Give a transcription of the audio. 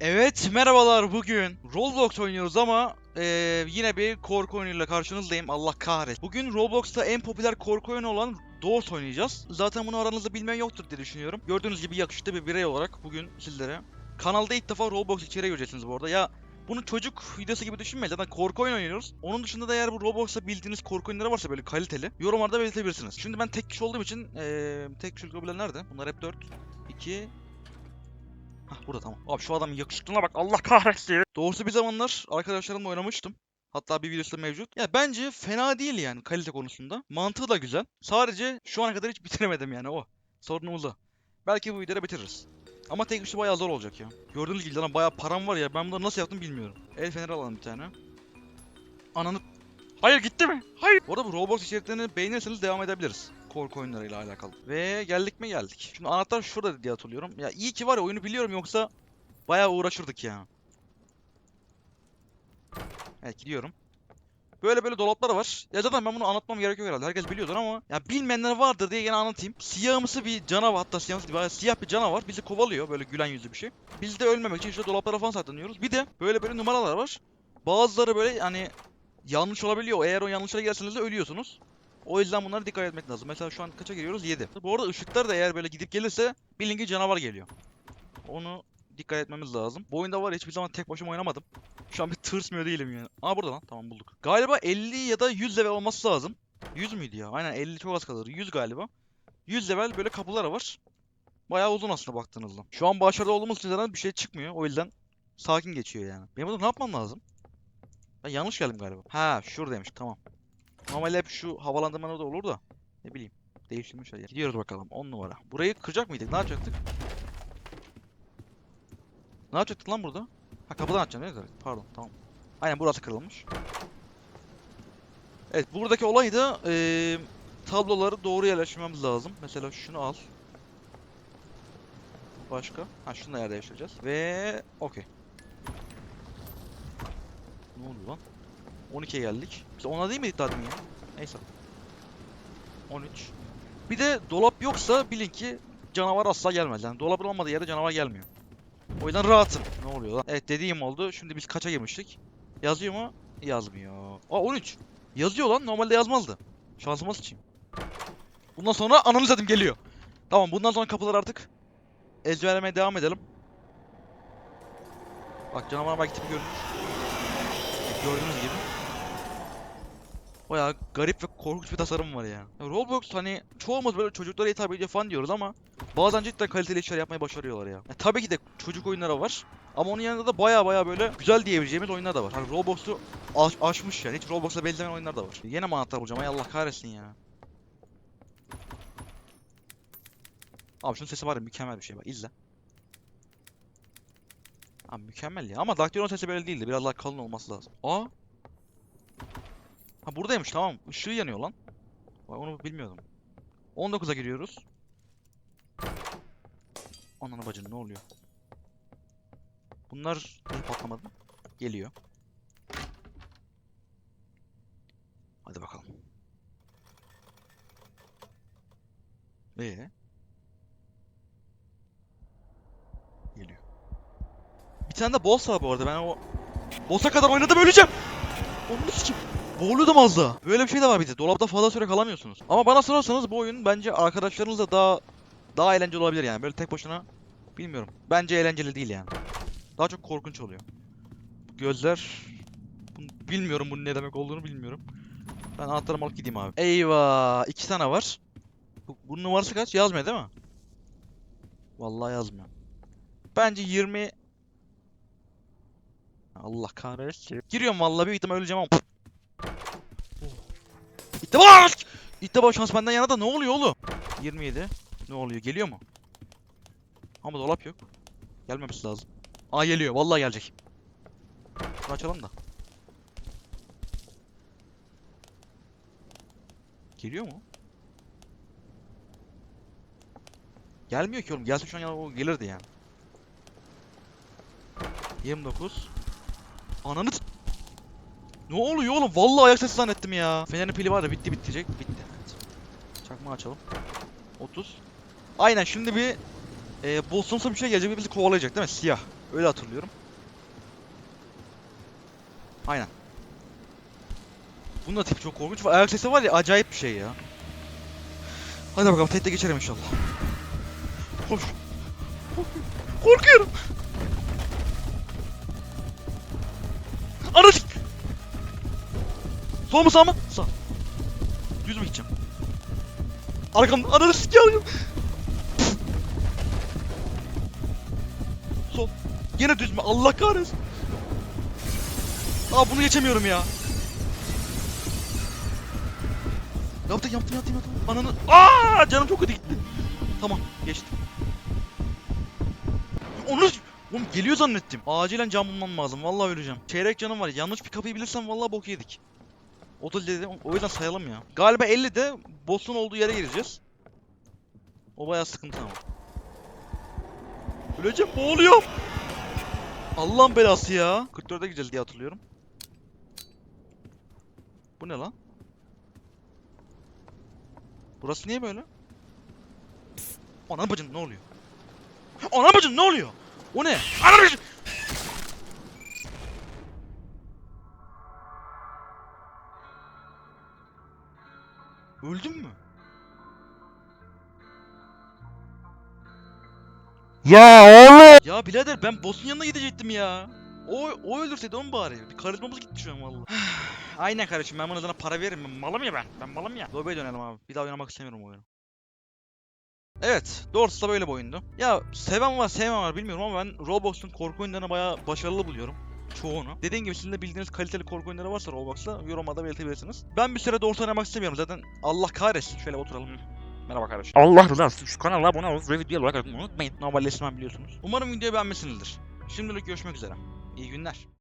Evet merhabalar bugün Roblox oynuyoruz ama eee, yine bir korku oyunuyla karşınızdayım Allah kahretsin. Bugün Roblox'ta en popüler korku oyunu olan Doors oynayacağız. Zaten bunu aranızda bilmeyen yoktur diye düşünüyorum. Gördüğünüz gibi yakışıklı bir birey olarak bugün sizlere. Kanalda ilk defa Roblox içeriği göreceksiniz bu arada. Ya bunu çocuk videosu gibi düşünmeyin. Zaten korku oyunu oynuyoruz. Onun dışında da eğer bu Roblox'ta bildiğiniz korku oyunları varsa böyle kaliteli yorumlarda belirtebilirsiniz. Şimdi ben tek kişi olduğum için eee tek kişilik lobiler nerede? Bunlar hep 4, 2, Hah burada tamam. Abi şu adamın yakışıklılığına bak Allah kahretsin. Doğrusu bir zamanlar arkadaşlarımla oynamıştım. Hatta bir videosu mevcut. Ya bence fena değil yani kalite konusunda. Mantığı da güzel. Sadece şu ana kadar hiç bitiremedim yani o. Sorunumuz o. Belki bu videoda bitiririz. Ama tek kişi bayağı zor olacak ya. Gördüğünüz gibi lan bayağı param var ya. Ben bunları nasıl yaptım bilmiyorum. El feneri alalım bir tane. Ananı... Hayır gitti mi? Hayır. Bu arada bu Roblox içeriklerini beğenirseniz devam edebiliriz. Korku oyunlarıyla alakalı. Ve geldik mi geldik. Şimdi anahtar şurada diye hatırlıyorum. Ya iyi ki var ya oyunu biliyorum yoksa bayağı uğraşırdık ya. Evet gidiyorum. Böyle böyle dolaplar var. Ya zaten ben bunu anlatmam gerekiyor herhalde. Herkes biliyordur ama ya bilmeyenler vardır diye yine anlatayım. Siyahımsı bir canavar hatta siyahımsı bayağı siyah bir canavar bizi kovalıyor böyle gülen yüzlü bir şey. Biz de ölmemek için işte dolaplara falan saklanıyoruz. Bir de böyle böyle numaralar var. Bazıları böyle hani yanlış olabiliyor. Eğer o yanlışlara girerseniz de ölüyorsunuz. O yüzden bunlara dikkat etmek lazım. Mesela şu an kaça giriyoruz? 7. Bu arada ışıklar da eğer böyle gidip gelirse bilin ki canavar geliyor. Onu dikkat etmemiz lazım. Bu oyunda var hiçbir zaman tek başıma oynamadım. Şu an bir tırsmıyor değilim yani. Aa burada lan. Tamam bulduk. Galiba 50 ya da 100 level olması lazım. 100 müydü ya? Aynen 50 çok az kalır. 100 galiba. 100 level böyle kapıları var. Bayağı uzun aslında baktığınızda. Şu an başarılı olduğumuz için zaten bir şey çıkmıyor. O yüzden sakin geçiyor yani. Benim burada ne yapmam lazım? Ben yanlış geldim galiba. Ha şuradaymış tamam. Normalde hep şu havalandırma orada olur da. Ne bileyim. Değiştirmişler ya. Gidiyoruz bakalım 10 numara. Burayı kıracak mıydık? Ne yapacaktık? Ne yapacaktık lan burada? Ha kapıdan açacağım değil mi? Pardon tamam. Aynen burası kırılmış. Evet buradaki olay da eee tabloları doğru yerleştirmemiz lazım. Mesela şunu al. Başka? Ha şunu da yer değiştireceğiz. Ve okey. Ne oluyor lan? 12'ye geldik. Biz ona değil miydik daha demin ya? Neyse. 13. Bir de dolap yoksa bilin ki canavar asla gelmez. Yani dolabın olmadığı yerde canavar gelmiyor. O yüzden rahatım. Ne oluyor lan? Evet dediğim oldu. Şimdi biz kaça girmiştik? Yazıyor mu? Yazmıyor. Aa 13. Yazıyor lan. Normalde yazmazdı. Şansıma sıçayım. Bundan sonra ananı dedim geliyor. Tamam bundan sonra kapılar artık ezberlemeye devam edelim. Bak canavar belki tipi görünür. Gördüğünüz gibi. Bayağı garip ve korkunç bir tasarım var ya. ya. Roblox hani çoğumuz böyle çocuklara hitap ediyor falan diyoruz ama bazen cidden kaliteli işler yapmayı başarıyorlar ya. ya tabii ki de çocuk oyunları var. Ama onun yanında da baya baya böyle güzel diyebileceğimiz oyunlar da var. Hani Roblox'u aş- aşmış yani. Hiç Roblox'a benzemeyen oyunlar da var. Yine mi anahtar bulacağım? Ay Allah kahretsin ya. Abi şunun sesi var ya mükemmel bir şey bak izle. Abi mükemmel ya ama Daktilon sesi böyle değildi. Biraz daha kalın olması lazım. Aa Ha buradaymış tamam. Işığı yanıyor lan. Vay onu bilmiyordum. 19'a giriyoruz. Ananı bacını ne oluyor? Bunlar niye patlamadı? Geliyor. Hadi bakalım. Ee? Geliyor. Bir tane de boss var bu arada. Ben o boss'a kadar oynadım öleceğim. Onu sikeyim. Boğuluyordum az daha. Böyle bir şey de var bir. Dolapta fazla süre kalamıyorsunuz. Ama bana sorarsanız bu oyun bence arkadaşlarınızla daha daha eğlenceli olabilir yani. Böyle tek başına bilmiyorum. Bence eğlenceli değil yani. Daha çok korkunç oluyor. Gözler bilmiyorum bunun ne demek olduğunu bilmiyorum. Ben anahtarımı alıp gideyim abi. Eyvah, iki tane var. Bu, bunun numarası kaç? Yazmıyor değil mi? Vallahi yazmıyor. Bence 20 Allah kahretsin. Giriyorum vallahi bir ihtimal öleceğim ama. İttiba! İttiba şans benden yana da ne oluyor oğlum? 27. Ne oluyor? Geliyor mu? Ama dolap yok. Gelmemesi lazım. Aa geliyor. Vallahi gelecek. Şunu açalım da. Geliyor mu? Gelmiyor ki oğlum. Gelse şu an yana o gelirdi yani. 29. Ananı Ne oluyor oğlum? Vallahi ayak sesi zannettim ya. Fenerin pili var da bitti bitecek. Bitti. Evet. Çakma açalım. 30. Aynen şimdi bir e, bossumsu bir şey gelecek ve bizi kovalayacak değil mi? Siyah. Öyle hatırlıyorum. Aynen. Bunun da tipi çok korkunç ayak sesi var ya acayip bir şey ya. Hadi bakalım tekte geçelim inşallah. Koş. Korkuyorum. Sol mu sağ mı? Sağ. Düz mü gideceğim? Arkamda ananı sikiyorum. Sol. Yine düz mü? Allah kahretsin. Aa bunu geçemiyorum ya. Yaptım yaptım yaptım yaptım. Ananı... Aa canım çok kötü gitti. Tamam geçtim. Onu... Oğlum geliyor zannettim. Acilen cam bulmam lazım. Vallahi öleceğim. Çeyrek canım var. Yanlış bir kapıyı bilirsem vallahi bok yedik. O da dedi. O yüzden sayalım ya. Galiba 50'de boss'un olduğu yere gireceğiz. O bayağı sıkıntı ama. Öleceğim. Boğuluyorum. Allah'ın belası ya. 44'e gireceğiz diye hatırlıyorum. Bu ne lan? Burası niye böyle? Ana bacın ne oluyor? Ana bacın ne oluyor? O ne? Ana bacın! Öldün mü? Ya oğlum. Ya birader ben boss'un yanına gidecektim ya. O, o öldürseydi onu bari. Bir karizmamız gitti şu an vallahi. Aynen kardeşim ben buna sana para veririm. Ben malım ya ben. Ben malım ya. Lobby'e dönelim abi. Bir daha oynamak istemiyorum o oyunu. Evet, doğrusu da böyle bir oyundu. Ya seven var, sevmeyen var bilmiyorum ama ben Roblox'un korku oyunlarını bayağı başarılı buluyorum. Çoğunu. Dediğim gibi sizin de bildiğiniz kaliteli korku oyunları varsa Roblox'ta yorumlarda belirtebilirsiniz. Ben bir süre doğrusu oynamak istemiyorum zaten. Allah kahretsin. Şöyle oturalım. Merhaba kardeşim. Allah rızası şu kanala abone ve video like atmayı unutmayın. Normalleşmem biliyorsunuz. Umarım videoyu beğenmişsinizdir. Şimdilik görüşmek üzere. İyi günler.